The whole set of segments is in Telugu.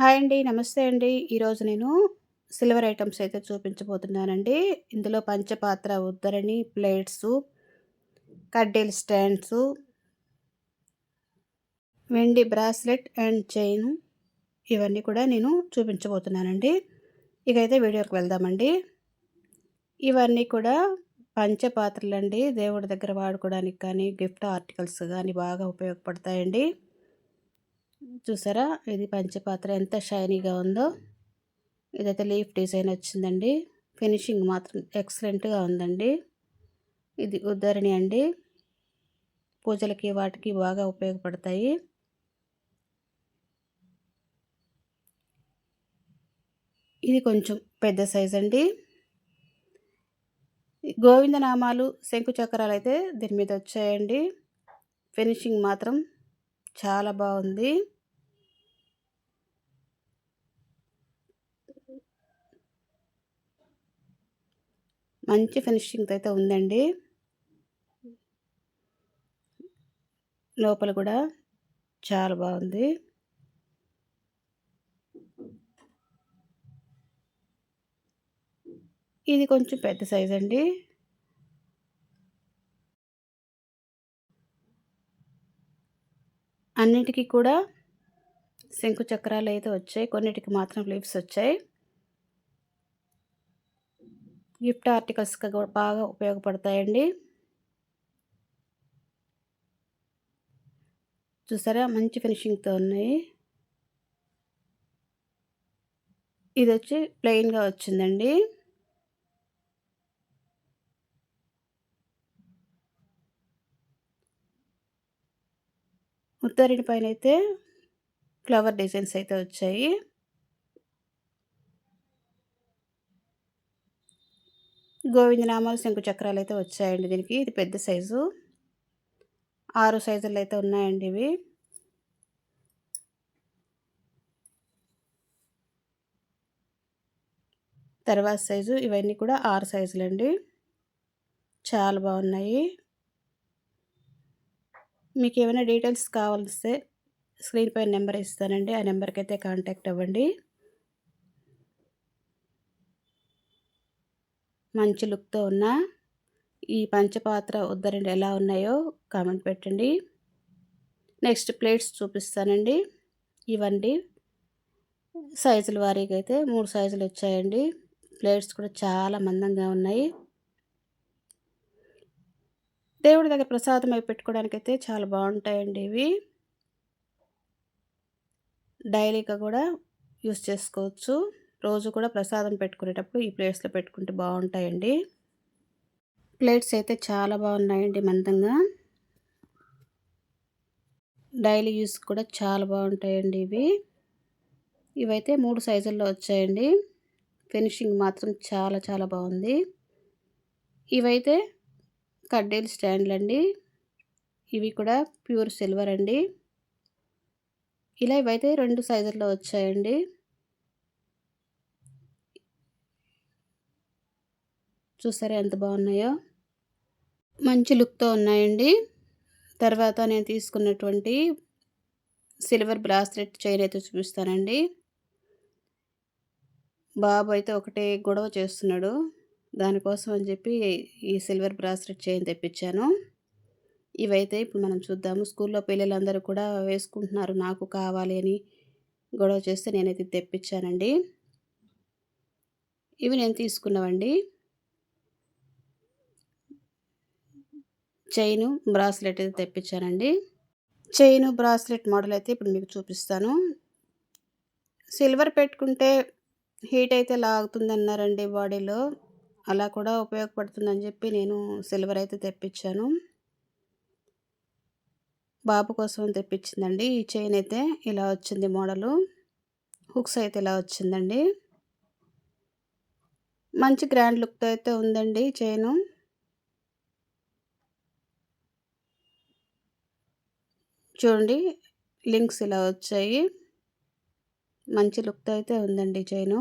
హాయ్ అండి. నమస్తే అండి. ఈరోజు నేను సిల్వర్ ఐటమ్స్ అయితే చూపించబోతున్నానండి. ఇందులో పంచపాత్ర ఉద్దరణి, ప్లేట్సు, కడ్డీలు స్టాండ్సు వెండి బ్రాస్లెట్ అండ్ చైన్ ఇవన్నీ కూడా నేను చూపించబోతున్నానండి. ఇకైతే వీడియోకి వెళ్దామండి. ఇవన్నీ కూడా పంచపాత్రలండి. దేవుడి దగ్గర వాడుకోవడానికి కానీ, గిఫ్ట్ ఆర్టికల్స్ కానీ బాగా ఉపయోగపడతాయండి. చూసారా? ఇది పంచపాత్ర ఎంత షైనీగా ఉందో. ఇదైతే లీఫ్ డిజైన్ వచ్చిందండి. ఫినిషింగ్ మాత్రం ఎక్సలెంట్గా ఉందండి. ఇది ఉద్దరణి అండి. పూజలకి వాటికి బాగా ఉపయోగపడతాయి. ఇది కొంచెం పెద్ద సైజ్ అండి. గోవిందనామాలు శంకుచక్రాలు అయితే దీని మీద వచ్చాయండి. ఫినిషింగ్ మాత్రం చాలా బాగుంది. మంచి ఫినిషింగ్ అయితే ఉందండి. లోపల కూడా చాలా బాగుంది. ఇది కొంచెం పెద్ద సైజ్ అండి. అన్నిటికీ కూడా శంకు చక్రాలు అయితే వచ్చాయి. కొన్నిటికి మాత్రం లీవ్స్ వచ్చాయి. గిఫ్ట్ ఆర్టికల్స్గా కూడా బాగా ఉపయోగపడతాయండి. చూసారా? మంచి ఫినిషింగ్తో ఉన్నాయి. ఇది వచ్చి ప్లెయిన్గా వచ్చిందండి. ఉత్తరిని పైన అయితే ఫ్లవర్ డిజైన్స్ అయితే వచ్చాయి. గోవిందనామాలు శంకు చక్రాలు అయితే వచ్చాయండి దీనికి. ఇది పెద్ద సైజు. ఆరు సైజులు అయితే ఉన్నాయండి ఇవి. తర్వాత సైజు ఇవన్నీ కూడా ఆరు సైజులు అండి చాలా బాగున్నాయి. మీకు ఏమైనా డీటెయిల్స్ కావాల్స్తే స్క్రీన్ పైన నెంబర్ ఇస్తానండి. ఆ నెంబర్కి అయితే కాంటాక్ట్ అవ్వండి. మంచి లుక్తో ఉన్న ఈ పంచపాత్ర ఉద్దరణ ఎలా ఉన్నాయో కామెంట్ పెట్టండి. నెక్స్ట్ ప్లేట్స్ చూపిస్తానండి. ఇవండి. సైజుల వారీగా అయితే మూడు సైజులు వచ్చాయండి. ప్లేట్స్ కూడా చాలా మందంగా ఉన్నాయి. దేవుడి దగ్గర ప్రసాదం అయి పెట్టుకోవడానికి అయితే చాలా బాగుంటాయండి ఇవి. డైలీగా కూడా యూస్ చేసుకోవచ్చు. రోజు కూడా ప్రసాదం పెట్టుకునేటప్పుడు ఈ ప్లేట్స్లో పెట్టుకుంటే బాగుంటాయండి. ప్లేట్స్ అయితే చాలా బాగున్నాయండి మందంగా. డైలీ యూస్ కూడా చాలా బాగుంటాయండి ఇవి. ఇవైతే మూడు సైజుల్లో వచ్చాయండి. ఫినిషింగ్ మాత్రం చాలా చాలా బాగుంది. ఇవైతే కడ్డీలు స్టాండ్లు అండి. ఇవి కూడా ప్యూర్ సిల్వర్ అండి. ఇలా ఇవైతే రెండు సైజుల్లో వచ్చాయండి. చూసారా ఎంత బాగున్నాయో? మంచి లుక్తో ఉన్నాయండి. తర్వాత నేను తీసుకున్నటువంటి సిల్వర్ బ్రాస్లెట్ చైన్ అయితే చూపిస్తానండి. బాబు అయితే ఒకటే గొడవ చేస్తున్నాడు. దానికోసం అని చెప్పి ఈ సిల్వర్ బ్రాస్లెట్ చైన్ తెప్పించాను. ఇవైతే ఇప్పుడు మనం చూద్దాము. స్కూల్లో పిల్లలందరూ కూడా వేసుకుంటున్నారు. నాకు కావాలి అని గొడవ చేస్తే నేనైతే తెప్పించానండి. ఇవి నేను తీసుకున్నామండి చైను బ్రాస్లెట్ అయితే తెప్పించానండి. చైను బ్రాస్లెట్ మోడల్ అయితే ఇప్పుడు మీకు చూపిస్తాను. సిల్వర్ పెట్టుకుంటే హీట్ అయితే లాగుతుంది అన్నారండి బాడీలో. అలా కూడా ఉపయోగపడుతుందని చెప్పి నేను సిల్వర్ అయితే తెప్పించాను. బాబు కోసం తెప్పించిందండి. ఈ చైన్ అయితే ఇలా వచ్చింది మోడలు. హుక్స్ అయితే ఇలా వచ్చిందండి. మంచి గ్రాండ్ లుక్తో అయితే ఉందండి చైను. చూడండి లింక్స్ ఇలా వచ్చాయి. మంచి లుక్ అయితే ఉందండి చైను.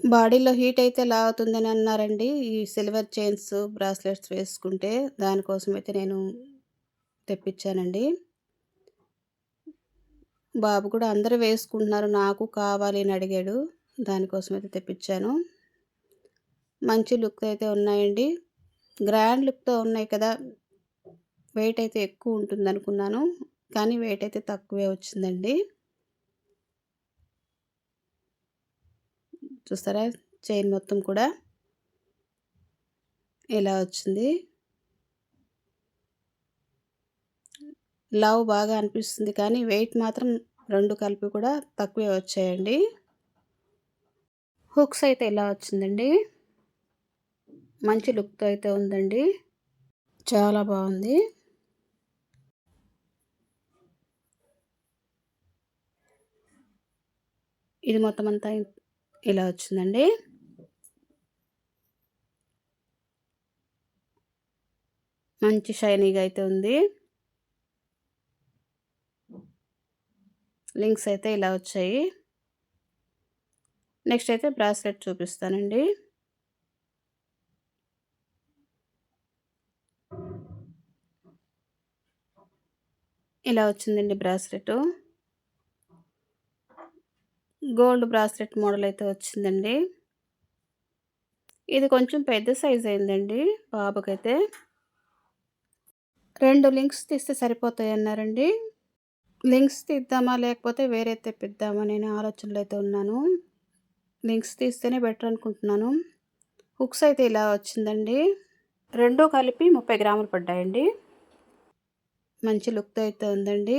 బాడీలో హీట్ అయితే లాగుతుందని అన్నారండి. ఈ సిల్వర్ చైన్స్ బ్రాస్లెట్స్ వేసుకుంటే దానికోసం అయితే నేను తెప్పించానండి. బాబు కూడా అందరూ వేసుకుంటున్నారు నాకు కావాలి అని అడిగాడు. దానికోసం అయితే తెప్పించాను. మంచి లుక్ అయితే ఉన్నాయండి. గ్రాండ్ లుక్తో ఉన్నాయి కదా వెయిట్ అయితే ఎక్కువ ఉంటుంది అనుకున్నాను కానీ వెయిట్ అయితే తక్కువే వచ్చిందండి. చూస్తారా? చైన్ మొత్తం కూడా ఇలా వచ్చింది? లవ్ బాగా అనిపిస్తుంది కానీ వెయిట్ మాత్రం రెండు కలిపి కూడా తక్కువే వచ్చాయండి. హుక్స్ అయితే ఇలా వచ్చిందండి? మంచి లుక్తో అయితే ఉందండి. చాలా బాగుంది. ఇది మొత్తం అంతా ఇలా వచ్చిందండి. మంచి షైనీగా అయితే ఉంది. లింక్స్ అయితే ఇలా వచ్చాయి. నెక్స్ట్ అయితే బ్రాస్లెట్ చూపిస్తానండి. ఇలా వచ్చిందండి బ్రాస్లెట్. గోల్డ్ బ్రాస్లెట్ మోడల్ అయితే వచ్చిందండి. ఇది కొంచెం పెద్ద సైజ్ అయిందండి బాబుకైతే. రెండు లింక్స్ తీస్తే సరిపోతాయి అన్నారండి లింక్స్ తీద్దామా లేకపోతే వేరే తెప్పిద్దామా నేను ఆలోచనలు అయితే ఉన్నాను. లింక్స్ తీస్తేనే బెటర్ అనుకుంటున్నాను. హుక్స్ అయితే ఇలా వచ్చిందండి. రెండూ కలిపి ముప్పై గ్రాములు పడ్డాయండి. మంచి లుక్తో అయితే ఉందండి.